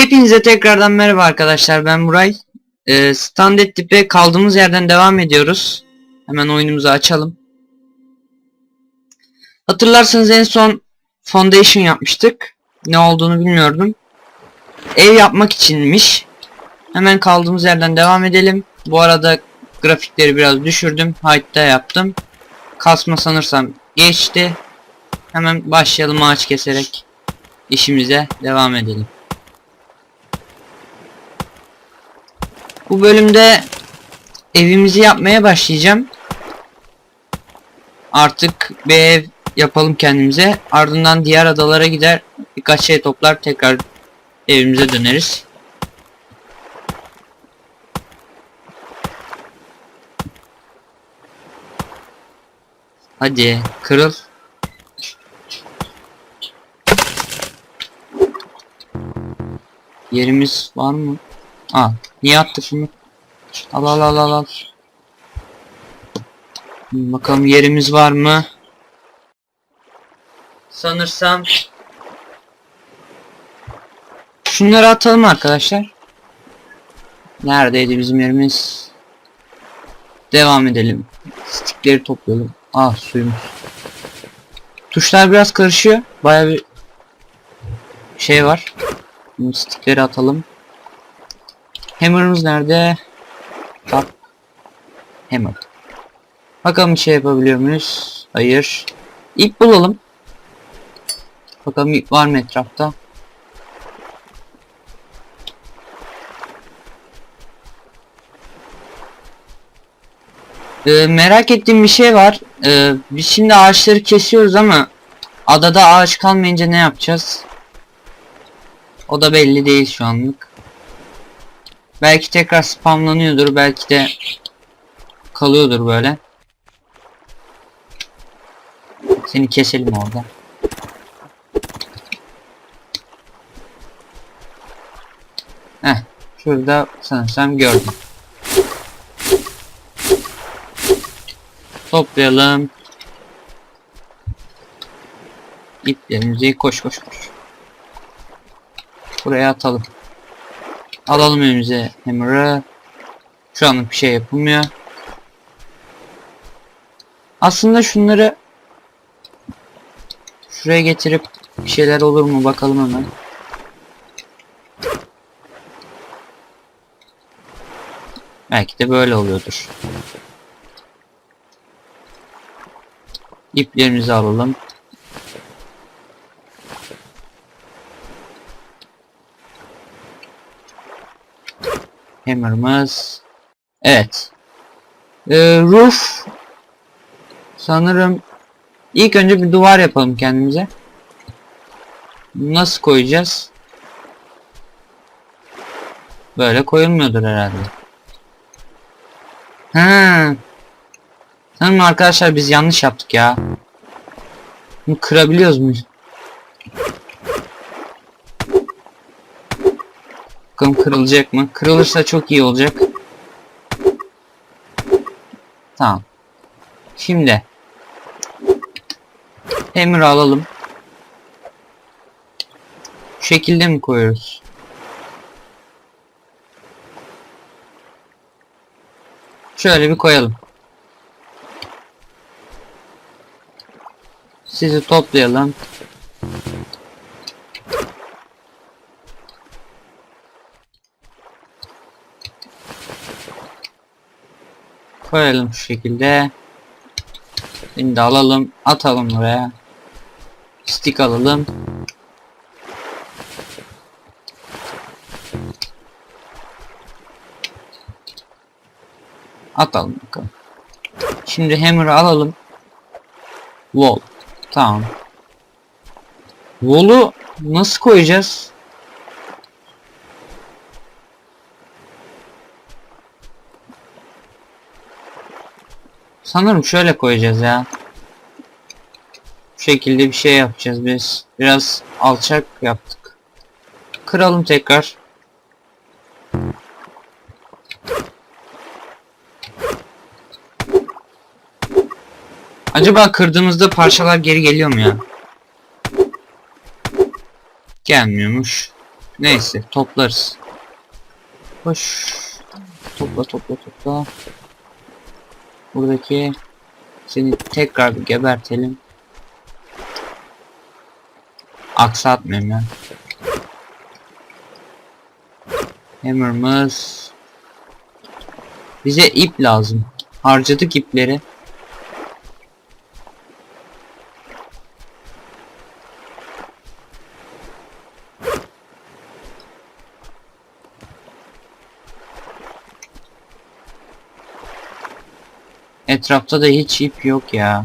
Hepinize tekrardan merhaba arkadaşlar ben Muray. Ee, Standard tipe kaldığımız yerden devam ediyoruz. Hemen oyunumuzu açalım. Hatırlarsanız en son Foundation yapmıştık. Ne olduğunu bilmiyordum. Ev yapmak içinmiş. Hemen kaldığımız yerden devam edelim. Bu arada grafikleri biraz düşürdüm. Height'ta yaptım. Kasma sanırsam geçti. Hemen başlayalım ağaç keserek işimize devam edelim. Bu bölümde evimizi yapmaya başlayacağım. Artık bir ev yapalım kendimize. Ardından diğer adalara gider birkaç şey toplar tekrar evimize döneriz. Hadi kırıl. Yerimiz var mı? Aa, niye attık bunu? Al al al al al. Bakalım yerimiz var mı? Sanırsam Şunları atalım arkadaşlar. Neredeydi bizim yerimiz? Devam edelim. Stikleri toplayalım. Ah suyumuz. Tuşlar biraz karışıyor. Baya bir şey var. Şimdi stikleri atalım. Hammer'ımız nerede? Tap. Hammer. Bakalım bir şey yapabiliyor muyuz? Hayır. İp bulalım. Bakalım ip var mı etrafta? Ee, merak ettiğim bir şey var. Ee, biz şimdi ağaçları kesiyoruz ama adada ağaç kalmayınca ne yapacağız? O da belli değil şu anlık. Belki tekrar spamlanıyordur, belki de kalıyordur böyle. Seni keselim orada. Heh, şurada sanırsam gördüm. Toplayalım. İplerimizi koş koş koş. Buraya atalım. Alalım önümüze hammer'ı. Şu anlık bir şey yapılmıyor. Aslında şunları şuraya getirip bir şeyler olur mu bakalım hemen. Belki de böyle oluyordur. İplerimizi alalım. Hammer'ımız. Evet. Ee, roof. Sanırım ilk önce bir duvar yapalım kendimize. Nasıl koyacağız? Böyle koyulmuyordur herhalde. Ha. Sanırım arkadaşlar biz yanlış yaptık ya. Bunu kırabiliyoruz muyuz? Bakalım kırılacak mı? Kırılırsa çok iyi olacak. Tamam. Şimdi Hammer alalım. Bu şekilde mi koyuyoruz? Şöyle bir koyalım. Sizi toplayalım. Koyalım şu şekilde. Şimdi alalım, atalım buraya. Stick alalım. Atalım bakalım. Şimdi hammer'ı alalım. Wall. Tamam. Wall'u nasıl koyacağız? Sanırım şöyle koyacağız ya. Bu şekilde bir şey yapacağız biz. Biraz alçak yaptık. Kıralım tekrar. Acaba kırdığımızda parçalar geri geliyor mu ya? Gelmiyormuş. Neyse toplarız. Hoş. Topla topla topla. Buradaki seni tekrar gebertelim. Aksatmayayım ya. Hammer'ımız. Bize ip lazım. Harcadık ipleri. Etrafta da hiç ip yok ya.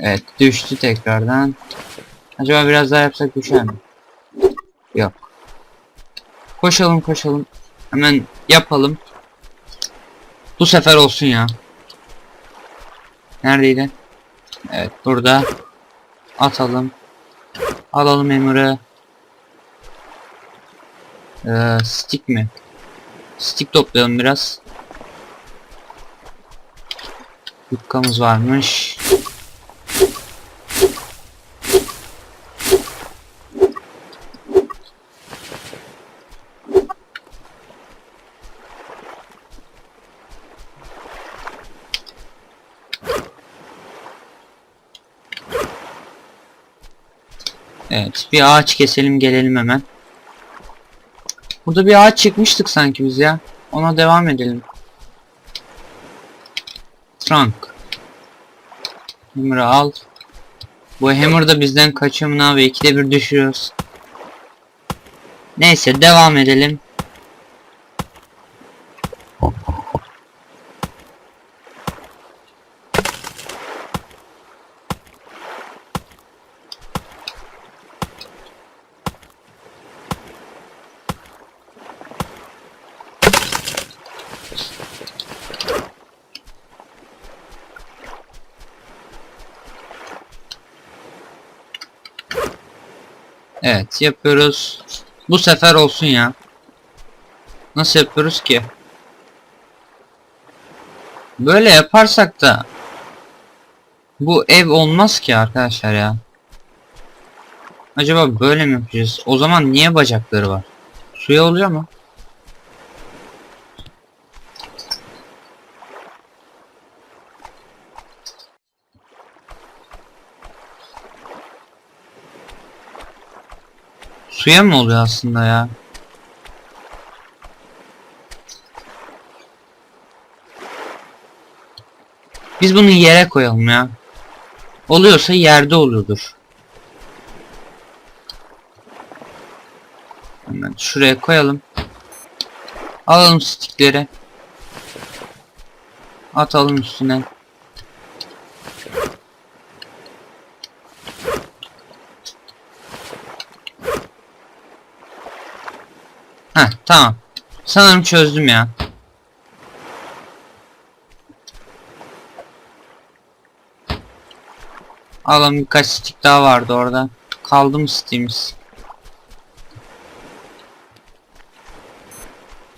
Evet düştü tekrardan. Acaba biraz daha yapsak düşer mi? Yok. Koşalım koşalım. Hemen yapalım. Bu sefer olsun ya. Neredeydi? Evet burada. Atalım. Alalım Emre. Ee, stick mi? Stick toplayalım biraz. Yukkamız varmış. Evet bir ağaç keselim gelelim hemen. Burada bir ağaç çıkmıştık sanki biz ya. Ona devam edelim. Trunk. Hammer'ı al. Bu hammer da bizden kaçıyor mu abi? İkide bir düşürüyoruz. Neyse devam edelim. Evet yapıyoruz. Bu sefer olsun ya. Nasıl yapıyoruz ki? Böyle yaparsak da bu ev olmaz ki arkadaşlar ya. Acaba böyle mi yapacağız? O zaman niye bacakları var? Suya oluyor mu? Suya mı oluyor aslında ya? Biz bunu yere koyalım ya. Oluyorsa yerde oluyordur. Hemen şuraya koyalım. Alalım stickleri. Atalım üstüne. Heh tamam. Sanırım çözdüm ya. Alalım birkaç stick daha vardı orada. Kaldı mı stickimiz?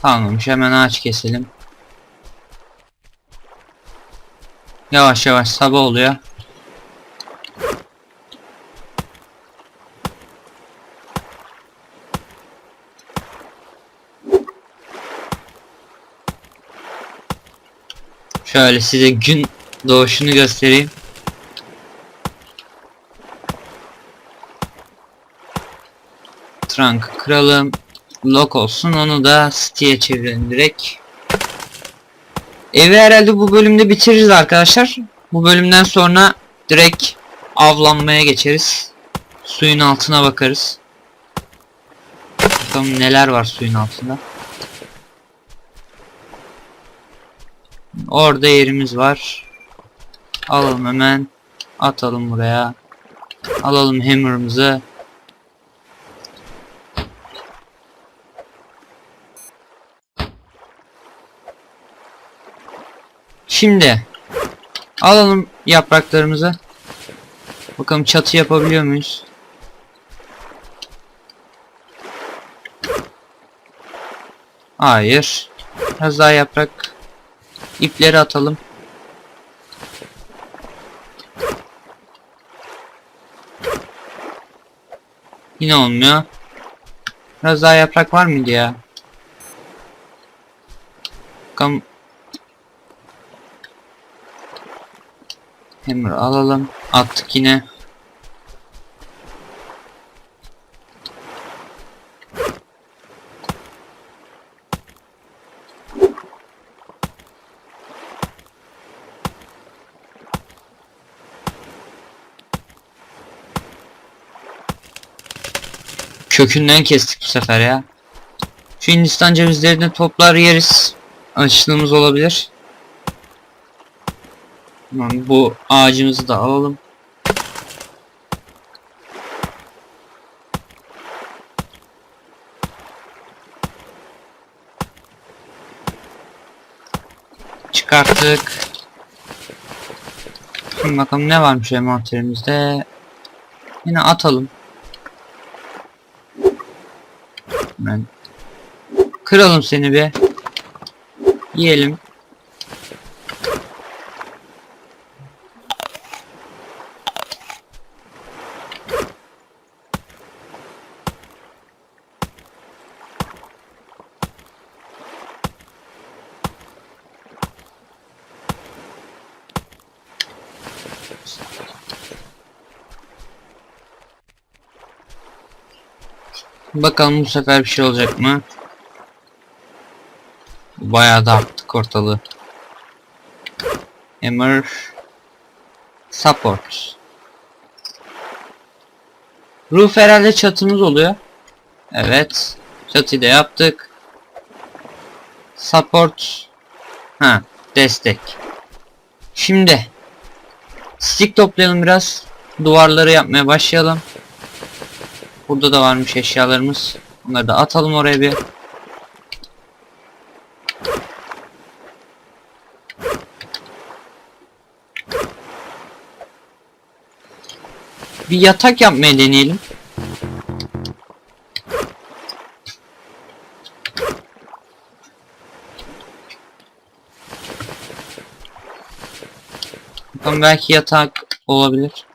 Kalmamış hemen ağaç keselim. Yavaş yavaş sabah oluyor. Şöyle size gün doğuşunu göstereyim. Trunk kıralım. Lock olsun. Onu da City'ye çevirelim direkt. Evi herhalde bu bölümde bitiririz arkadaşlar. Bu bölümden sonra direkt avlanmaya geçeriz. Suyun altına bakarız. Bakalım neler var suyun altında. Orada yerimiz var. Alalım hemen. Atalım buraya. Alalım hammer'ımızı. Şimdi alalım yapraklarımızı. Bakalım çatı yapabiliyor muyuz? Hayır. Biraz daha yaprak. İpleri atalım. Yine olmuyor. Biraz daha yaprak var mıydı ya? Bakalım. Hammer alalım. Attık yine. Kökünden kestik bu sefer ya. Şu Hindistan cevizlerini toplar yeriz. Açlığımız olabilir. Tamam, bu ağacımızı da alalım. Çıkarttık. Bakalım ne varmış envanterimizde. Yine atalım. Ben kıralım seni bir. Yiyelim. Bakalım bu sefer bir şey olacak mı? Bayağı dağıttık ortalığı. Hammer Support Roof herhalde çatımız oluyor. Evet. Çatıyı da yaptık. Support Ha, destek. Şimdi stick toplayalım biraz. Duvarları yapmaya başlayalım. Burada da varmış eşyalarımız. Bunları da atalım oraya bir. Bir yatak yapmaya deneyelim. Bakalım belki yatak olabilir.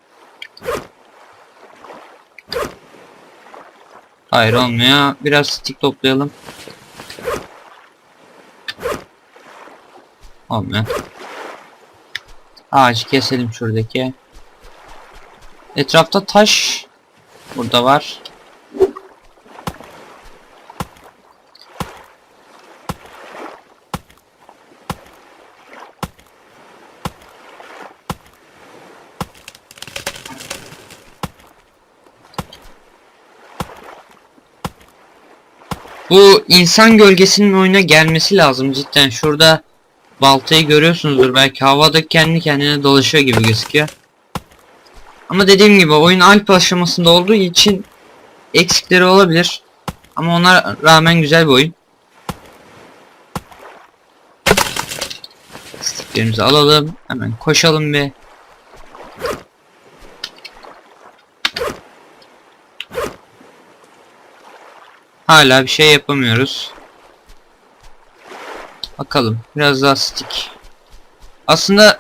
Hayır olmuyor. Biraz stick toplayalım. Olmuyor. Ağacı keselim şuradaki. Etrafta taş burada var. Bu insan gölgesinin oyuna gelmesi lazım cidden. Şurada baltayı görüyorsunuzdur. Belki havada kendi kendine dolaşıyor gibi gözüküyor. Ama dediğim gibi oyun alp aşamasında olduğu için eksikleri olabilir. Ama ona rağmen güzel bir oyun. Sticklerimizi alalım. Hemen koşalım bir. Hala bir şey yapamıyoruz. Bakalım. Biraz daha stick. Aslında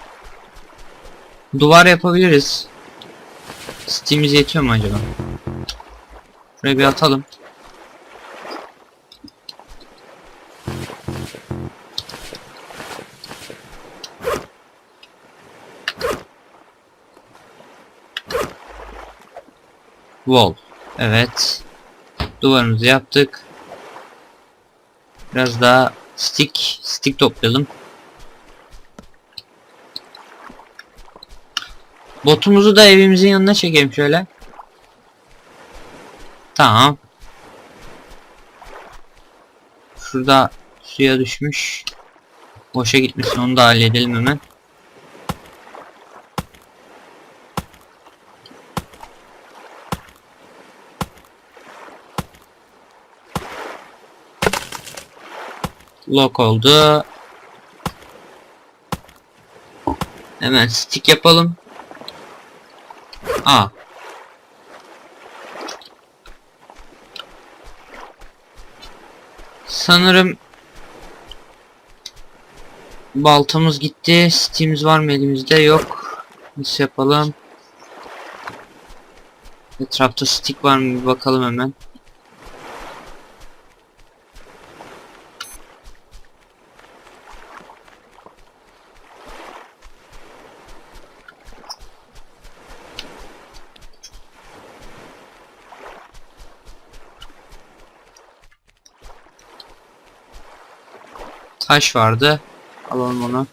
duvar yapabiliriz. Steam'imiz yetiyor mu acaba? Şuraya bir atalım. Wall. Evet. Duvarımızı yaptık. Biraz daha stick, stick toplayalım. Botumuzu da evimizin yanına çekelim şöyle. Tamam. Şurada suya düşmüş. Boşa gitmesin onu da halledelim hemen. Lock oldu. Hemen stick yapalım. A. Sanırım baltamız gitti. Steam'imiz var mı elimizde? Yok. Nasıl yapalım? Etrafta stick var mı bir bakalım hemen. Taş vardı. Alalım onu.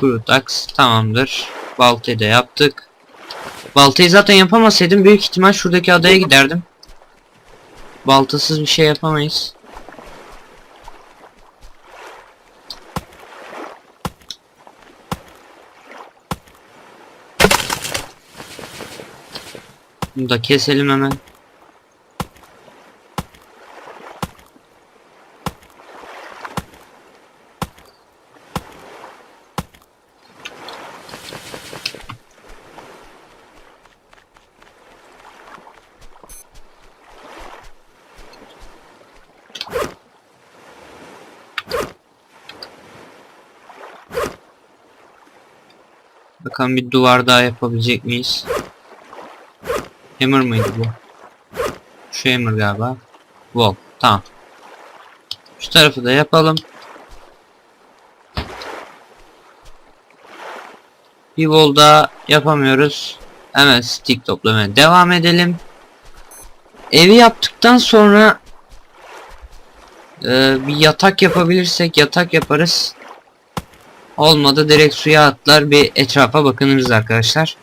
Kurutax tamamdır. Baltayı da yaptık. Baltayı zaten yapamasaydım büyük ihtimal şuradaki adaya giderdim. Baltasız bir şey yapamayız. Bunu da keselim hemen. Bakalım bir duvar daha yapabilecek miyiz? Hammer mıydı bu? Şu hammer galiba. Wall. Tamam. Şu tarafı da yapalım. Bir daha yapamıyoruz. Hemen stick toplamaya devam edelim. Evi yaptıktan sonra e, bir yatak yapabilirsek yatak yaparız. Olmadı direkt suya atlar bir etrafa bakınırız arkadaşlar.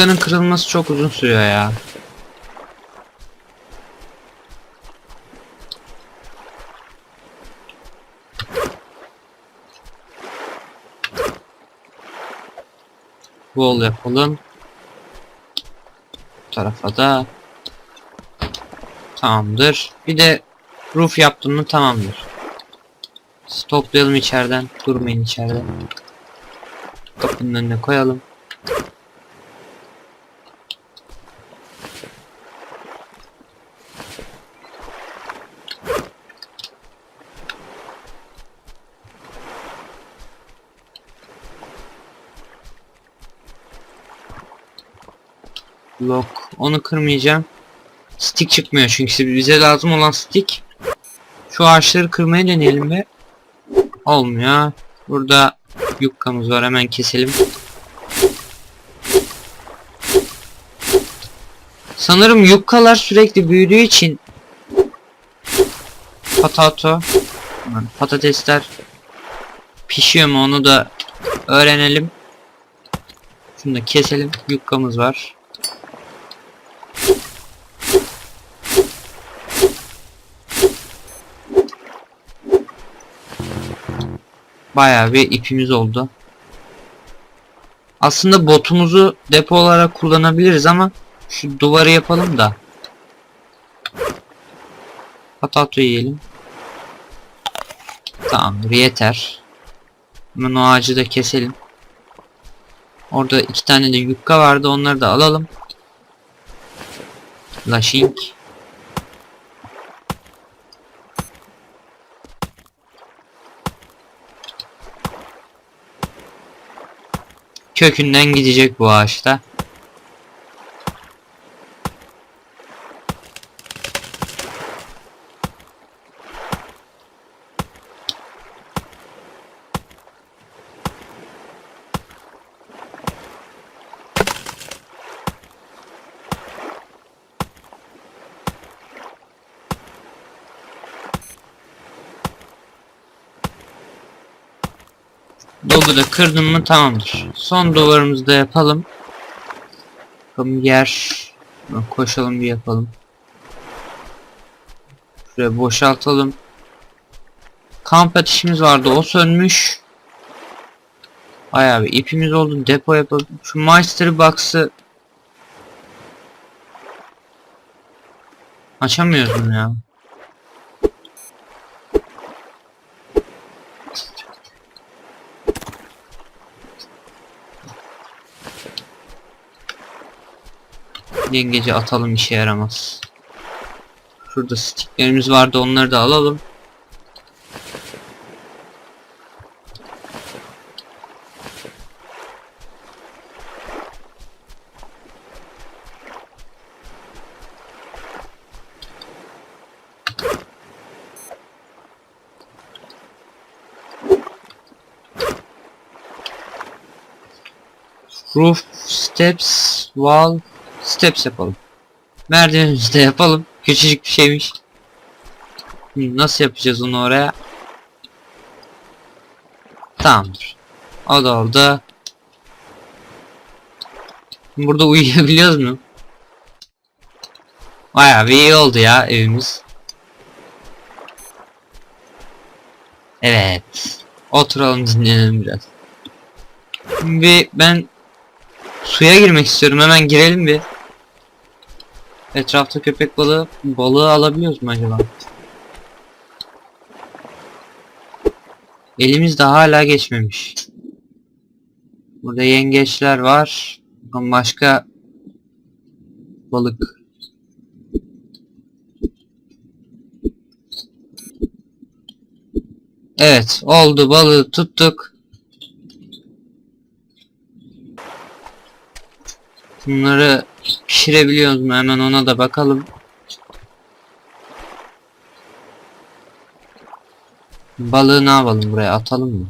Blokların kırılması çok uzun sürüyor ya. Wall yapalım. Bu tarafa da tamamdır. Bir de roof yaptım mı tamamdır. Toplayalım içeriden. Durmayın içeride. Kapının önüne koyalım. Blok. Onu kırmayacağım. Stick çıkmıyor çünkü bize lazım olan stick. Şu ağaçları kırmaya deneyelim be. Olmuyor. Burada yukkamız var hemen keselim. Sanırım yukkalar sürekli büyüdüğü için patato patatesler pişiyor mu onu da öğrenelim. Şunu da keselim. Yukkamız var. Bayağı bir ipimiz oldu. Aslında botumuzu depo olarak kullanabiliriz ama şu duvarı yapalım da. Patato yiyelim. Tamamdır yeter. Hemen o ağacı da keselim. Orada iki tane de yukka vardı onları da alalım. Lashing. Kökünden gidecek bu ağaçta. Dogu da kırdım mı tamamdır. Son duvarımızı da yapalım. Bakalım yer. Koşalım bir yapalım. Şuraya boşaltalım. kamp ateşimiz vardı. O sönmüş. Bayağı bir ipimiz oldu. Depo yapalım. Şu Mystery Box'ı Açamıyoruz ya. Yengeci atalım işe yaramaz. Şurada sticklerimiz vardı onları da alalım. Roof, steps, wall, steps yapalım. Merdivenimizi de yapalım. Küçücük bir şeymiş. Nasıl yapacağız onu oraya? Tamamdır. O da oldu. Burada uyuyabiliyoruz mu? Bayağı bir iyi oldu ya evimiz. Evet. Oturalım dinlenelim biraz. Bir ben suya girmek istiyorum. Hemen girelim bir. Etrafta köpek balığı balığı alabiliyoruz mu acaba? Elimiz de hala geçmemiş. Burada yengeçler var. Başka balık. Evet oldu balığı tuttuk. Bunları pişirebiliyoruz mu hemen ona da bakalım. Balığı ne yapalım buraya atalım mı?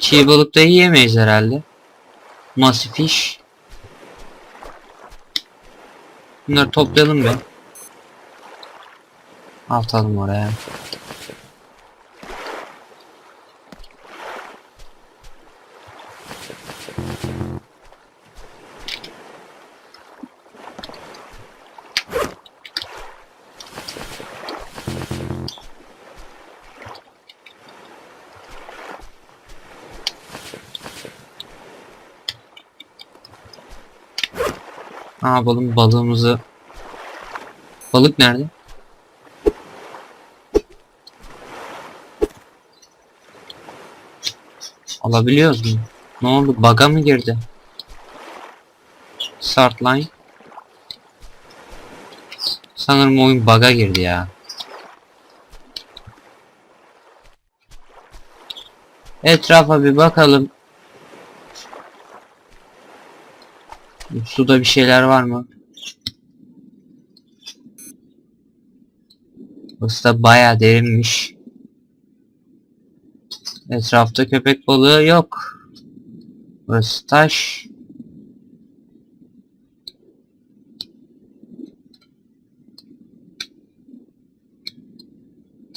Çiğ balık da yiyemeyiz herhalde. Massive fish. Bunları toplayalım be. Atalım oraya. Ne yapalım balığımızı Balık nerede? Alabiliyoruz mu? Ne oldu? Baga mı girdi? Start line. Sanırım oyun baga girdi ya. Etrafa bir bakalım. Suda bir şeyler var mı? Burası da baya derinmiş. Etrafta köpek balığı yok. Burası taş.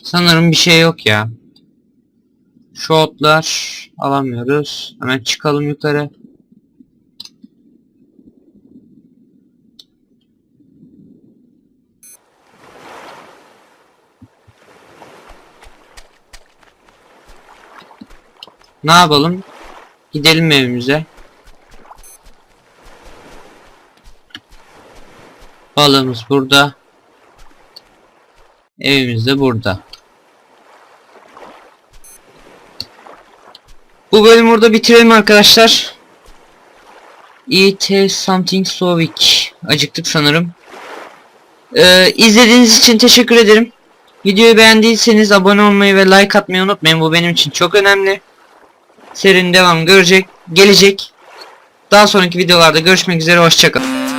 Sanırım bir şey yok ya. Şu otlar alamıyoruz. Hemen çıkalım yukarı. Ne yapalım? Gidelim evimize. Balığımız burada. Evimiz de burada. Bu bölümü burada bitirelim arkadaşlar. Eat something so. Acıktık sanırım. Ee, izlediğiniz için teşekkür ederim. Videoyu beğendiyseniz abone olmayı ve like atmayı unutmayın. Bu benim için çok önemli. Serinin devam görecek, gelecek. Daha sonraki videolarda görüşmek üzere. Hoşçakalın.